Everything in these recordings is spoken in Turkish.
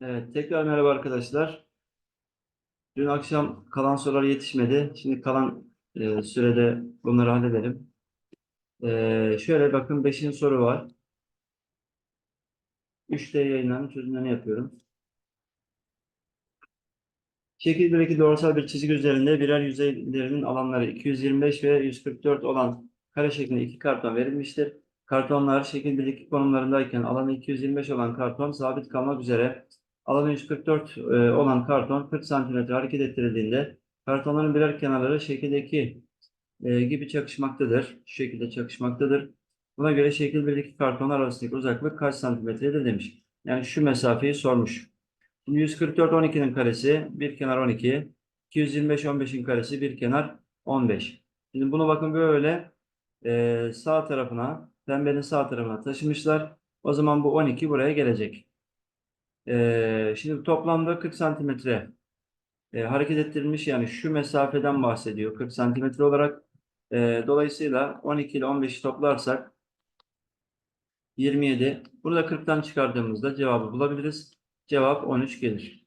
Evet, tekrar merhaba arkadaşlar. Dün akşam kalan sorular yetişmedi. Şimdi kalan e, sürede bunları halledelim. E, şöyle bakın 5. soru var. 3D yayınlarının çözümlerini yapıyorum. Şekil 1'deki doğrusal bir çizgi üzerinde birer yüzeylerinin alanları 225 ve 144 olan kare şeklinde iki karton verilmiştir. Kartonlar şekil 1'deki konumlarındayken alanı 225 olan karton sabit kalmak üzere alanı 144 e, olan karton 40 cm hareket ettirildiğinde kartonların birer kenarları şekildeki e, gibi çakışmaktadır. Şu şekilde çakışmaktadır. Buna göre şekil 1'deki kartonlar arasındaki uzaklık kaç santimetredir demiş. Yani şu mesafeyi sormuş. Şimdi 144 12'nin karesi bir kenar 12. 225 15'in karesi bir kenar 15. Şimdi bunu bakın böyle e, sağ tarafına pembenin sağ tarafına taşımışlar. O zaman bu 12 buraya gelecek. E, şimdi toplamda 40 santimetre e, hareket ettirilmiş yani şu mesafeden bahsediyor 40 santimetre olarak. E, dolayısıyla 12 ile 15'i toplarsak 27. Bunu da 40'tan çıkardığımızda cevabı bulabiliriz. Cevap 13 gelir.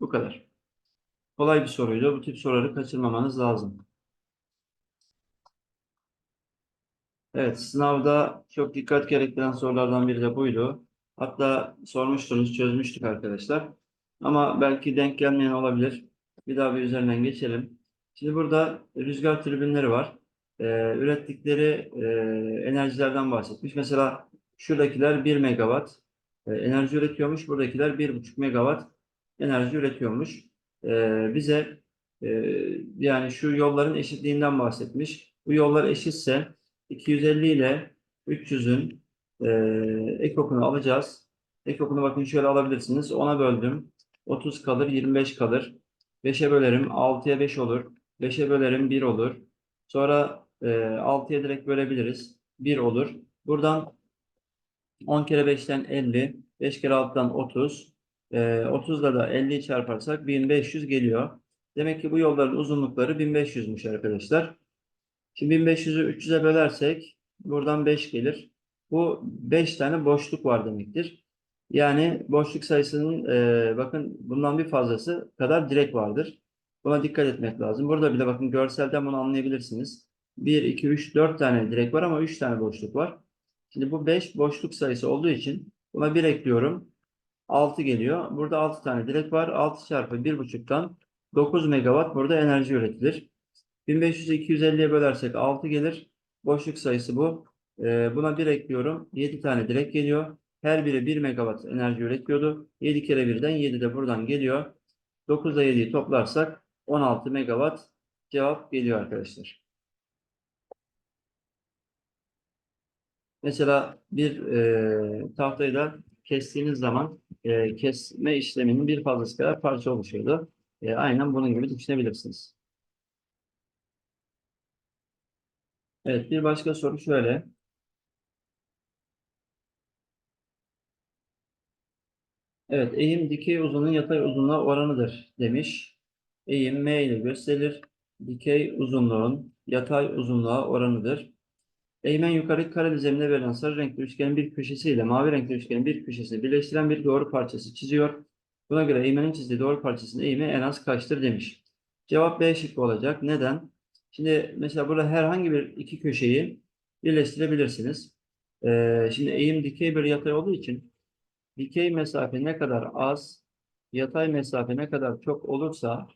Bu kadar. Kolay bir soruydu. Bu tip soruları kaçırmamanız lazım. Evet, sınavda çok dikkat gerektiren sorulardan biri de buydu. Hatta sormuştunuz, çözmüştük arkadaşlar. Ama belki denk gelmeyen olabilir. Bir daha bir üzerinden geçelim. Şimdi burada rüzgar tribünleri var. Ee, ürettikleri e, enerjilerden bahsetmiş. Mesela şuradakiler 1 megawatt e, enerji üretiyormuş. Buradakiler 1,5 megawatt enerji üretiyormuş. Ee, bize e, yani şu yolların eşitliğinden bahsetmiş. Bu yollar eşitse 250 ile 300'ün e, ekokunu alacağız. Ekokunu bakın şöyle alabilirsiniz. 10'a böldüm. 30 kalır, 25 kalır. 5'e bölerim, 6'ya 5 olur. 5'e bölerim, 1 olur. Sonra e, 6'ya direkt bölebiliriz. 1 olur. Buradan 10 kere 5'ten 50, 5 kere 6'dan 30. E, 30'da da 50'yi çarparsak 1500 geliyor. Demek ki bu yolların uzunlukları 1500'müş arkadaşlar. Şimdi 1500'ü 300'e bölersek buradan 5 gelir. Bu 5 tane boşluk var demektir. Yani boşluk sayısının e, bakın bundan bir fazlası kadar direk vardır. Buna dikkat etmek lazım. Burada bile bakın görselden bunu anlayabilirsiniz. 1, 2, 3, 4 tane direk var ama 3 tane boşluk var. Şimdi bu 5 boşluk sayısı olduğu için buna 1 ekliyorum. 6 geliyor. Burada 6 tane direk var. 6 çarpı 1,5'tan 9 megawatt burada enerji üretilir. 1500'ü 250'ye bölersek 6 gelir. Boşluk sayısı bu. Ee, buna 1 ekliyorum. 7 tane direk geliyor. Her biri 1 megawatt enerji üretiyordu. 7 kere 1'den 7 de buradan geliyor. 9 ile 7'yi toplarsak 16 megawatt cevap geliyor arkadaşlar. Mesela bir e, tahtayı da kestiğiniz zaman e, kesme işleminin bir fazlası kadar parça oluşuyordu. E, aynen bunun gibi düşünebilirsiniz. Evet, bir başka soru şöyle. Evet, eğim dikey uzunluğun yatay uzunluğa oranıdır demiş. Eğim M ile gösterilir. Dikey uzunluğun yatay uzunluğa oranıdır. Eğmen yukarı kare düzlemine verilen sarı renkli üçgenin bir köşesi ile mavi renkli üçgenin bir köşesini birleştiren bir doğru parçası çiziyor. Buna göre eğmenin çizdiği doğru parçasının eğimi en az kaçtır demiş. Cevap B şıkkı olacak. Neden? Şimdi mesela burada herhangi bir iki köşeyi birleştirebilirsiniz. Ee, şimdi eğim dikey bir yatay olduğu için dikey mesafe ne kadar az, yatay mesafe ne kadar çok olursa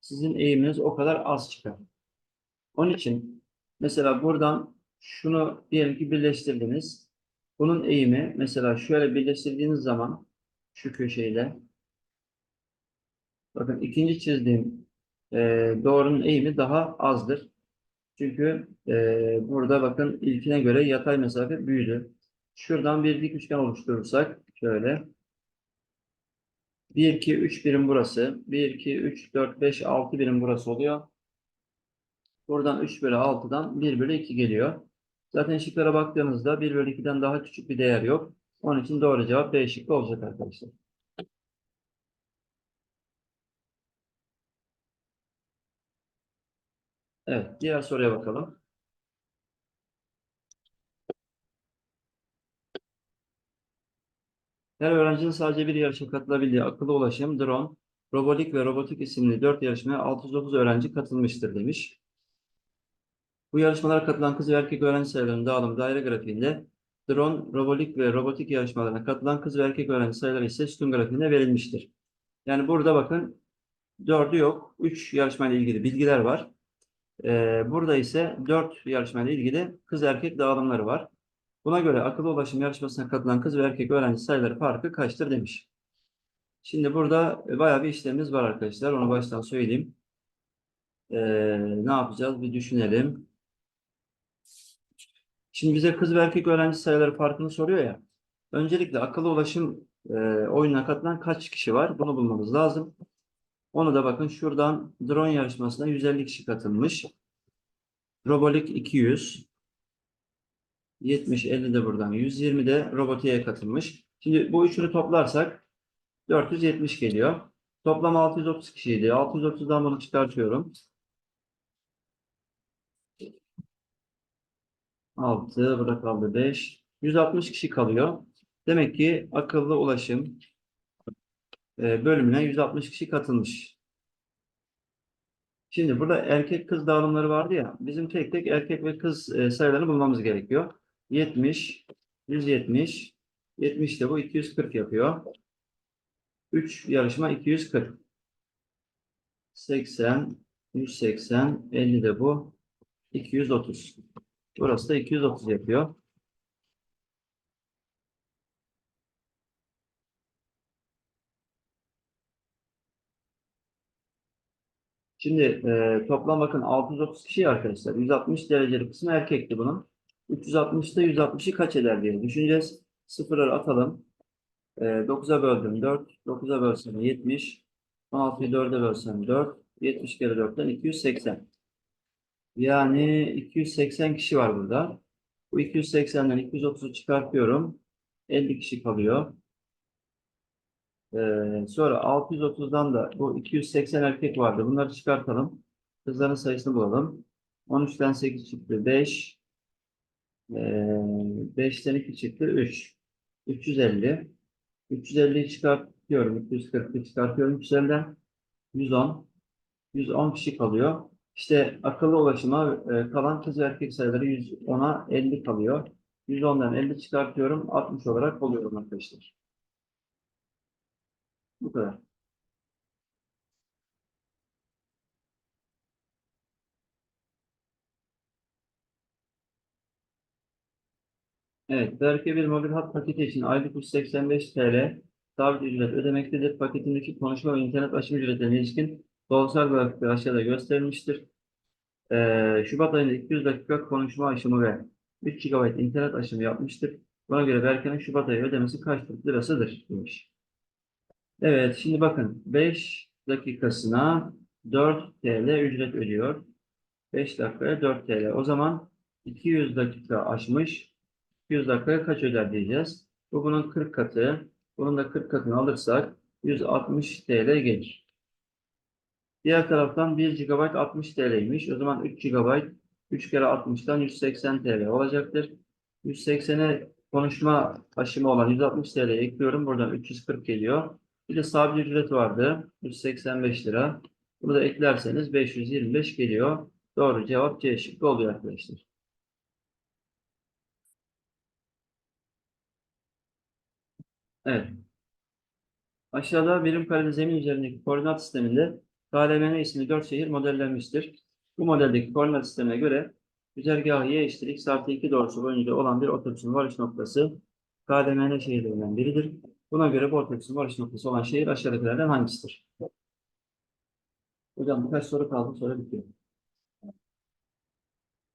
sizin eğiminiz o kadar az çıkar. Onun için mesela buradan şunu diyelim ki birleştirdiniz. Bunun eğimi mesela şöyle birleştirdiğiniz zaman şu köşeyle bakın ikinci çizdiğim e, doğrunun eğimi daha azdır. Çünkü e, burada bakın ilkine göre yatay mesafe büyüdü. Şuradan bir dik üçgen oluşturursak şöyle 1, 2, 3 birim burası. 1, 2, 3, 4, 5, 6 birim burası oluyor. Buradan 3 bölü 6'dan 1 bölü 2 geliyor. Zaten şıklara baktığımızda 1 bölü 2'den daha küçük bir değer yok. Onun için doğru cevap B şıkkı olacak arkadaşlar. Evet, diğer soruya bakalım. Her öğrencinin sadece bir yarışa katılabildiği akıllı ulaşım, drone, robotik ve robotik isimli dört yarışmaya 609 öğrenci katılmıştır demiş. Bu yarışmalara katılan kız ve erkek öğrenci sayılarının dağılımı daire grafiğinde drone, robotik ve robotik yarışmalarına katılan kız ve erkek öğrenci sayıları ise sütun grafiğinde verilmiştir. Yani burada bakın dördü yok. Üç yarışmayla ilgili bilgiler var. Ee, burada ise dört yarışmayla ilgili kız erkek dağılımları var. Buna göre akıllı ulaşım yarışmasına katılan kız ve erkek öğrenci sayıları farkı kaçtır demiş. Şimdi burada e, bayağı bir işlemimiz var arkadaşlar. Onu baştan söyleyeyim. Ee, ne yapacağız? Bir düşünelim. Şimdi bize kız ve erkek öğrenci sayıları farkını soruyor ya. Öncelikle akıllı ulaşım e, oyununa katılan kaç kişi var? Bunu bulmamız lazım. Onu da bakın şuradan drone yarışmasına 150 kişi katılmış. Robolik 200. 70, 50 de buradan 120 de robotiğe katılmış. Şimdi bu üçünü toplarsak 470 geliyor. Toplam 630 kişiydi. 630'dan bunu çıkartıyorum. 6, burada kaldı 5. 160 kişi kalıyor. Demek ki akıllı ulaşım e, bölümüne 160 kişi katılmış. Şimdi burada erkek kız dağılımları vardı ya. Bizim tek tek erkek ve kız e, sayılarını bulmamız gerekiyor. 70, 170, 70 de bu 240 yapıyor. 3 yarışma 240. 80, 180, 50 de bu. 230. Burası da 230 yapıyor. Şimdi e, toplam bakın 630 kişi arkadaşlar. 160 derecelik kısmı erkekti bunun. 360'da 160'ı kaç eder diye düşüneceğiz. Sıfırları atalım. E, 9'a böldüm 4. 9'a bölsem 70. 16'yı 4'e bölsem 4. 70 kere 4'ten 280. Yani 280 kişi var burada. Bu 280'den 230'u çıkartıyorum. 50 kişi kalıyor. Ee, sonra 630'dan da bu 280 erkek vardı. Bunları çıkartalım. Kızların sayısını bulalım. 13'ten 8 çıktı 5. Ee, 5'ten 2 çıktı 3. 350. 350'yi çıkartıyorum. 240'ı çıkartıyorum 350'den. 110. 110 kişi kalıyor. İşte akıllı ulaşıma e, kalan kız erkek sayıları 110'a 50 kalıyor. 110'dan 50 çıkartıyorum. 60 olarak oluyorum arkadaşlar. Bu kadar. Evet, Berke bir mobil hat paketi için aylık 185 TL sabit ücret ödemektedir. Paketindeki konuşma ve internet aşım ücretlerine ilişkin doğrusal grafikler aşağıda gösterilmiştir. Ee, Şubat ayında 200 dakika konuşma aşımı ve 3 GB internet aşımı yapmıştır. Buna göre Berke'nin Şubat ayı ödemesi kaç Türk lirasıdır demiş. Evet, şimdi bakın 5 dakikasına 4 TL ücret ödüyor. 5 dakikaya 4 TL. O zaman 200 dakika aşmış. 200 dakikaya kaç öder diyeceğiz. Bu bunun 40 katı. Bunun da 40 katını alırsak 160 TL gelir. Diğer taraftan 1 GB 60 TL'ymiş. O zaman 3 GB 3 kere 60'tan 180 TL olacaktır. 180'e konuşma aşımı olan 160 TL ekliyorum. Buradan 340 geliyor. Bir de sabit ücret vardı. 185 lira. Bunu da eklerseniz 525 geliyor. Doğru cevap C şıkkı oluyor arkadaşlar. Evet. Aşağıda birim kareli zemin üzerindeki koordinat sisteminde KLMN isimli 4 şehir modellenmiştir. Bu modeldeki koordinat sistemine göre güzergahı y eşittir x artı 2 doğrusu boyunca olan bir otobüsün varış noktası KLMN şehirlerinden biridir. Buna göre bu otobüsün varış noktası olan şehir aşağıdakilerden hangisidir? Hocam birkaç soru kaldı sonra bitiyor.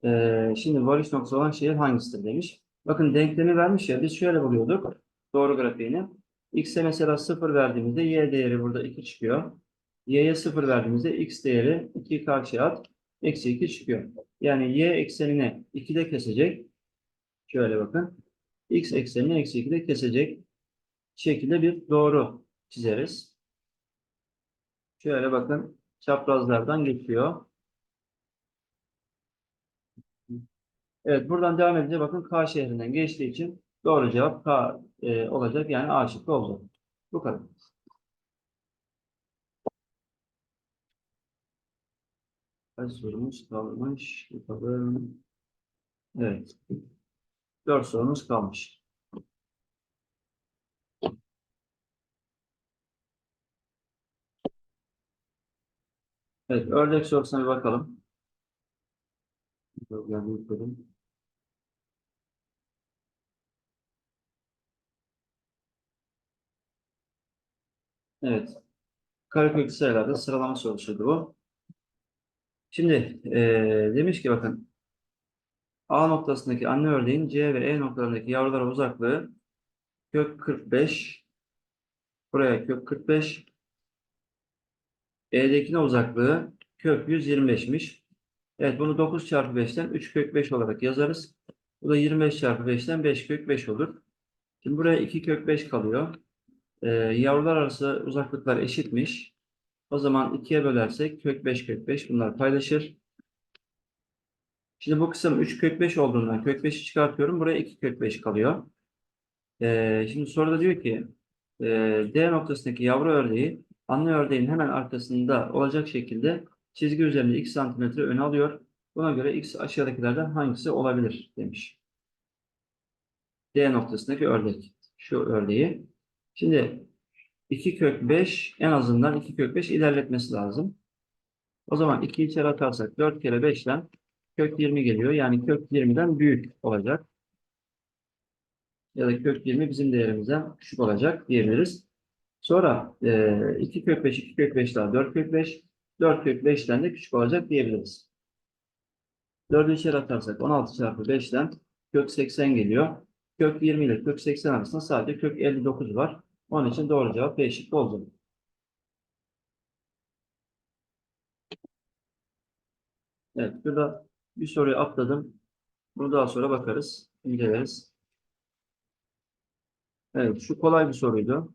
Ee, şimdi varış noktası olan şehir hangisidir demiş. Bakın denklemi vermiş ya biz şöyle buluyorduk. Doğru grafiğini. X'e mesela 0 verdiğimizde y değeri burada 2 çıkıyor. Y'ye 0 verdiğimizde x değeri 2 karşıya at. Eksi 2 çıkıyor. Yani y eksenine 2'de kesecek. Şöyle bakın. X eksenini eksi 2'de kesecek şekilde bir doğru çizeriz. Şöyle bakın çaprazlardan geçiyor. Evet buradan devam edince bakın K şehrinden geçtiği için doğru cevap K e, olacak. Yani A şıkkı olacak. Bu kadar. Kaç sorumuz kalmış? Bakalım. Evet. Dört sorumuz kalmış. Evet, ördek sorusuna bir bakalım. Yani yükledim. Evet. Kareköklü sayılarda sıralama sorusuydu bu. Şimdi eee, demiş ki bakın A noktasındaki anne ördeğin C ve E noktalarındaki yavrulara uzaklığı kök 45 buraya kök 45 E'dekine uzaklığı kök 125'miş. Evet bunu 9 çarpı 5'ten 3 kök 5 olarak yazarız. Bu da 25 çarpı 5'ten 5 kök 5 olur. Şimdi buraya 2 kök 5 kalıyor. Ee, yavrular arası uzaklıklar eşitmiş. O zaman 2'ye bölersek kök 5 kök 5 bunlar paylaşır. Şimdi bu kısım 3 kök 5 olduğundan kök 5'i çıkartıyorum. Buraya 2 kök 5 kalıyor. Ee, şimdi soruda diyor ki e, D noktasındaki yavru ördeği anne ördeğin hemen arkasında olacak şekilde çizgi üzerinde x santimetre ön alıyor. Buna göre x aşağıdakilerden hangisi olabilir demiş. D noktasındaki ördek. Şu ördeği. Şimdi 2 kök 5 en azından 2 kök 5 ilerletmesi lazım. O zaman 2 içeri atarsak 4 kere 5'ten kök 20 geliyor. Yani kök 20'den büyük olacak. Ya da kök 20 bizim değerimizden küçük olacak diyebiliriz. Sonra e, 2 kök 5, 2 kök 5 daha 4 kök 5. 4 kök 5'ten de küçük olacak diyebiliriz. 4'ü içeri atarsak 16 çarpı 5'ten kök 80 geliyor. Kök 20 ile kök 80 arasında sadece kök 59 var. Onun için doğru cevap B şıkkı olacak. Evet, burada bir soruyu atladım. Bunu daha sonra bakarız, inceleriz. Evet, şu kolay bir soruydu.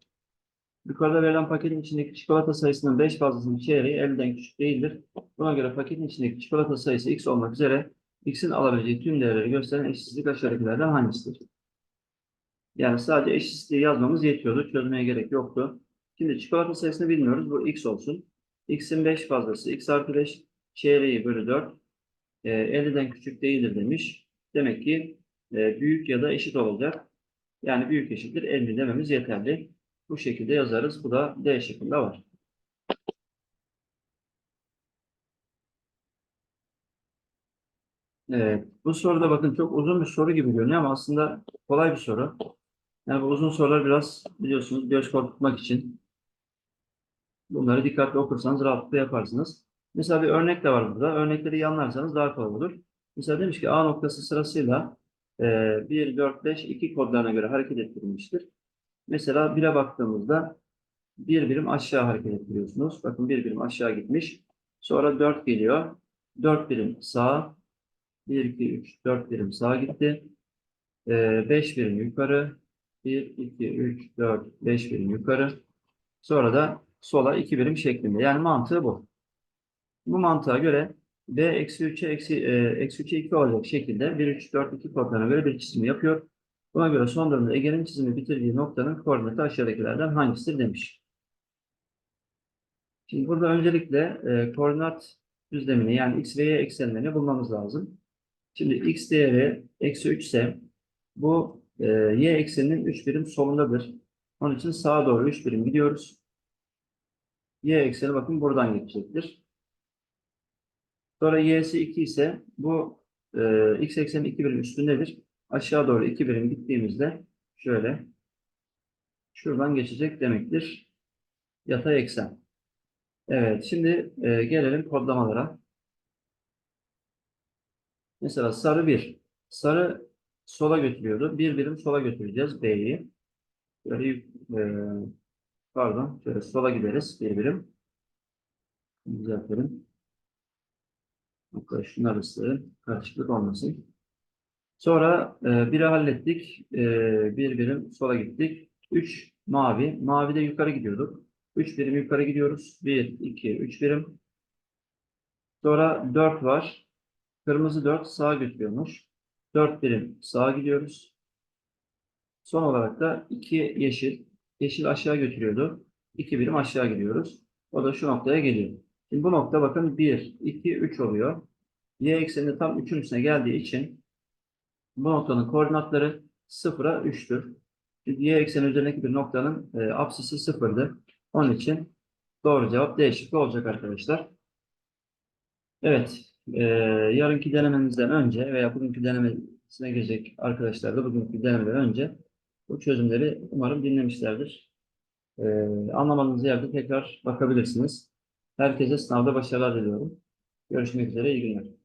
Yukarıda verilen paketin içindeki çikolata sayısının 5 fazlasının çeyreği 50'den küçük değildir. Buna göre paketin içindeki çikolata sayısı x olmak üzere x'in alabileceği tüm değerleri gösteren eşitsizlik aşağıdakilerden hangisidir? Yani sadece eşitsizliği yazmamız yetiyordu. Çözmeye gerek yoktu. Şimdi çikolata sayısını bilmiyoruz. Bu x olsun. x'in 5 fazlası x artı 5 çeyreği bölü 4 e, 50'den küçük değildir demiş. Demek ki e, büyük ya da eşit olacak. Yani büyük eşittir 50 dememiz yeterli. Bu şekilde yazarız. Bu da D şeklinde var. Evet. Bu soruda bakın çok uzun bir soru gibi görünüyor ama aslında kolay bir soru. Yani bu uzun sorular biraz biliyorsunuz göz korkutmak için. Bunları dikkatli okursanız rahatlıkla yaparsınız. Mesela bir örnek de var burada. Örnekleri iyi anlarsanız daha kolay olur. Mesela demiş ki A noktası sırasıyla e, 1, 4, 5, 2 kodlarına göre hareket ettirilmiştir. Mesela 1'e baktığımızda bir birim aşağı hareket ettiriyorsunuz. Bakın bir birim aşağı gitmiş. Sonra 4 geliyor. 4 birim sağa. 1, 2, 3, 4 birim sağa gitti. 5 birim yukarı. 1, 2, 3, 4, 5 birim yukarı. Sonra da sola 2 birim şeklinde. Yani mantığı bu. Bu mantığa göre B eksi 3'e eksi, e, eksi 3'e 2 olacak şekilde 1, 3, 4, 2 kodlarına göre bir çizim yapıyor. Buna göre son durumda Ege'nin çizimi bitirdiği noktanın koordinatı aşağıdakilerden hangisidir demiş. Şimdi burada öncelikle e, koordinat düzlemini yani x ve y eksenlerini bulmamız lazım. Şimdi x değeri eksi 3 ise bu e, y ekseninin 3 birim solundadır. Onun için sağa doğru 3 birim gidiyoruz. Y ekseni bakın buradan geçecektir. Sonra y'si 2 ise bu e, x eksenin 2 birim üstündedir. Aşağı doğru 2 birim gittiğimizde şöyle şuradan geçecek demektir. Yatay eksen. Evet şimdi e, gelelim kodlamalara. Mesela sarı 1. Sarı sola götürüyordu. Bir birim sola götüreceğiz B'yi. Böyle e, pardon şöyle sola gideriz bir birim. Düzeltelim. Şunlar arası karışıklık olmasın. Sonra e, biri hallettik. E, bir birim sola gittik. 3 mavi. Mavi de yukarı gidiyorduk. 3 birim yukarı gidiyoruz. 1, 2, 3 birim. Sonra 4 var. Kırmızı 4 sağa götürüyormuş. 4 birim sağa gidiyoruz. Son olarak da 2 yeşil. Yeşil aşağı götürüyordu. 2 birim aşağı gidiyoruz. O da şu noktaya geliyor. Şimdi bu nokta bakın 1, 2, 3 oluyor. Y ekseninde tam 3'ün üstüne geldiği için bu noktanın koordinatları 0'a 3'tür. Çünkü Y ekseni üzerindeki bir noktanın e, apsisi sıfırdı. Onun için doğru cevap D şıkkı olacak arkadaşlar. Evet, e, yarınki denememizden önce veya bugünkü denemesine girecek arkadaşlar da bugünkü denemeden önce bu çözümleri umarım dinlemişlerdir. E, anlamadığınız yerde tekrar bakabilirsiniz. Herkese sınavda başarılar diliyorum. Görüşmek üzere, iyi günler.